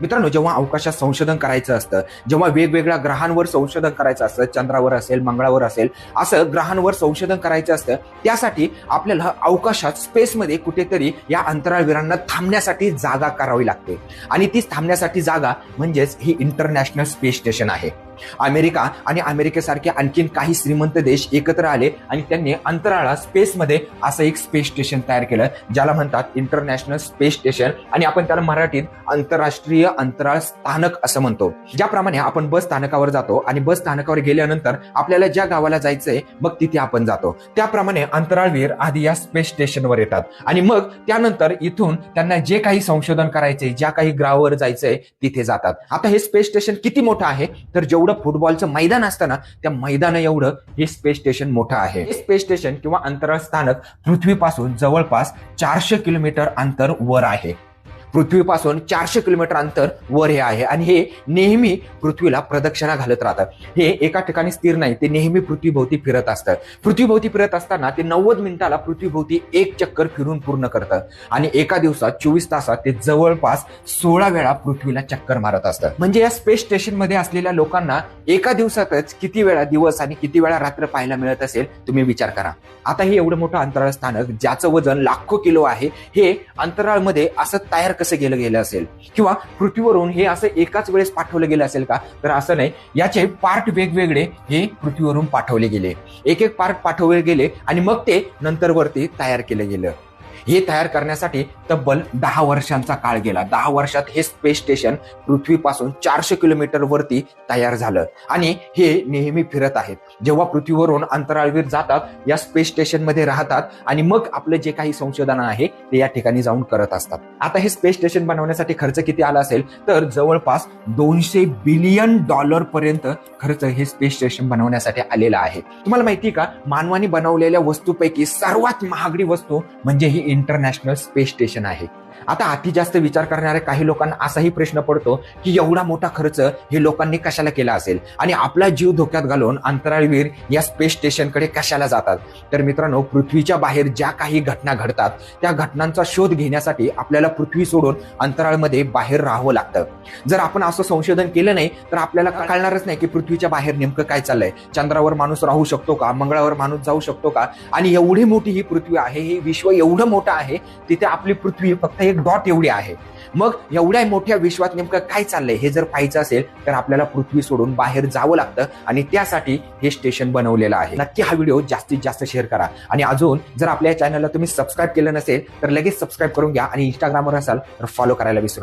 मित्रांनो जेव्हा अवकाशात संशोधन करायचं असतं जेव्हा वेगवेगळ्या ग्रहांवर संशोधन करायचं असतं चंद्रावर असेल मंगळावर असेल असं ग्रहांवर संशोधन करायचं असतं त्यासाठी आपल्याला अवकाशात स्पेसमध्ये कुठेतरी या अंतराळवीरांना थांबण्यासाठी जागा करावी लागते. आणि ती थांबण्यासाठी जागा म्हणजेच ही इंटरनॅशनल स्पेस स्टेशन आहे. अमेरिका आणि अमेरिकेसारखे आणखीन काही श्रीमंत देश एकत्र आले आणि त्यांनी अंतराळात स्पेसमध्ये असं एक स्पेस स्टेशन तयार केलं ज्याला म्हणतात इंटरनॅशनल स्पेस स्टेशन. आणि आपण त्याला मराठीत आंतरराष्ट्रीय अंतराळ स्थानक असं म्हणतो. ज्याप्रमाणे आपण बस स्थानकावर जातो आणि बस स्थानकावर गेल्यानंतर आपल्याला ज्या गावाला जायचंय मग तिथे आपण जातो. त्याप्रमाणे अंतराळवीर आधी या स्पेस स्टेशनवर येतात. आणि मग त्यानंतर इथून त्यांना जे काही संशोधन करायचंय ज्या काही ग्रहावर जायचंय तिथे जातात. आता हे स्पेस स्टेशन किती मोठं आहे? तर जेवढं फुटबॉलचं मैदान असतं ना त्या मैदाना एवढं हे स्पेस स्टेशन मोठं आहे. हे स्पेस स्टेशन किंवा अंतराळ स्थानक पृथ्वीपासून जवळपास चारशे किलोमीटर अंतर वर आहे. पृथ्वीपासून चारशे किलोमीटर अंतर वर हे आहे. आणि हे नेहमी पृथ्वीला प्रदक्षिणा घालत राहतात. हे एका ठिकाणी स्थिर नाही ते नेहमी पृथ्वीभोवती फिरत असतं. पृथ्वीभोवती फिरत असताना ते नव्वद मिनिटाला पृथ्वीभोवती एक चक्कर फिरून पूर्ण करतं. आणि एका दिवसात चोवीस तासात ते जवळपास सोळा वेळा पृथ्वीला चक्कर मारत असतं. म्हणजे या स्पेस स्टेशनमध्ये असलेल्या लोकांना एका दिवसातच किती वेळा दिवस आणि किती वेळा रात्र पाहायला मिळत असेल तुम्ही विचार करा. आता हे एवढं मोठं अंतराळ स्थानक ज्याचं वजन लाखो किलो आहे हे अंतराळमध्ये असं तयार कसं केलं गेलं असेल? किंवा पृथ्वीवरून हे असं एकाच वेळेस पाठवलं गेलं असेल का? तर असं नाही. याचे पार्ट वेगवेगळे हे पृथ्वीवरून पाठवले गेले. एक एक पार्ट पाठवले गेले आणि मग ते नंतर वरती तयार केलं गेलं. हे तयार करण्यासाठी तब्बल दहा वर्षांचा काळ गेला. दहा वर्षात हे स्पेस स्टेशन पृथ्वीपासून चारशे किलोमीटर वरती तयार झालं. आणि हे नेहमी फिरत आहेत. जेव्हा पृथ्वीवरून अंतराळवीर जातात या स्पेस स्टेशनमध्ये राहतात आणि मग आपलं जे काही संशोधन आहे ते या ठिकाणी जाऊन करत असतात. आता हे स्पेस स्टेशन बनवण्यासाठी खर्च किती आला असेल तर जवळपास दोनशे बिलियन डॉलर पर्यंत खर्च हे स्पेस स्टेशन बनवण्यासाठी आलेला आहे. तुम्हाला माहिती का? मानवाने बनवलेल्या वस्तूपैकी सर्वात महागडी वस्तू म्हणजे ही इंटरनॅशनल स्पेस स्टेशन आहे. आता अति जास्त विचार करणाऱ्या काही लोकांना असाही प्रश्न पडतो की एवढा मोठा खर्च हे लोकांनी कशाला केला असेल? आणि आपला जीव धोक्यात घालून अंतराळवीर या स्पेस स्टेशनकडे कशाला जातात? तर मित्रांनो पृथ्वीच्या बाहेर ज्या काही घटना घडतात त्या घटनांचा शोध घेण्यासाठी आपल्याला पृथ्वी सोडून अंतराळमध्ये बाहेर राहावं लागतं. जर आपण असं संशोधन केलं नाही तर आपल्याला कळणारच नाही की पृथ्वीच्या बाहेर नेमकं काय चाललंय. चंद्रावर माणूस राहू शकतो का? मंगळावर माणूस जाऊ शकतो का? आणि एवढी मोठी ही पृथ्वी आहे हे विश्व एवढं मोठं आहे तिथे आपली पृथ्वी फक्त एक डॉट एवढी आहे. मग एवढ्या मोठ्या विश्वात नेमकं काय चाललंय? हे जर पाहायचं असेल तर आपल्याला पृथ्वी सोडून बाहेर जावं लागतं आणि त्यासाठी हे स्टेशन बनवलेलं आहे. नक्की हा व्हिडिओ जास्तीत जास्त शेअर करा. आणि अजून जर आपल्या चॅनलला तुम्ही सबस्क्राईब केलं नसेल तर लगेच सबस्क्राईब करून घ्या आणि इंस्टाग्रामवर असाल तर फॉलो करायला विसरू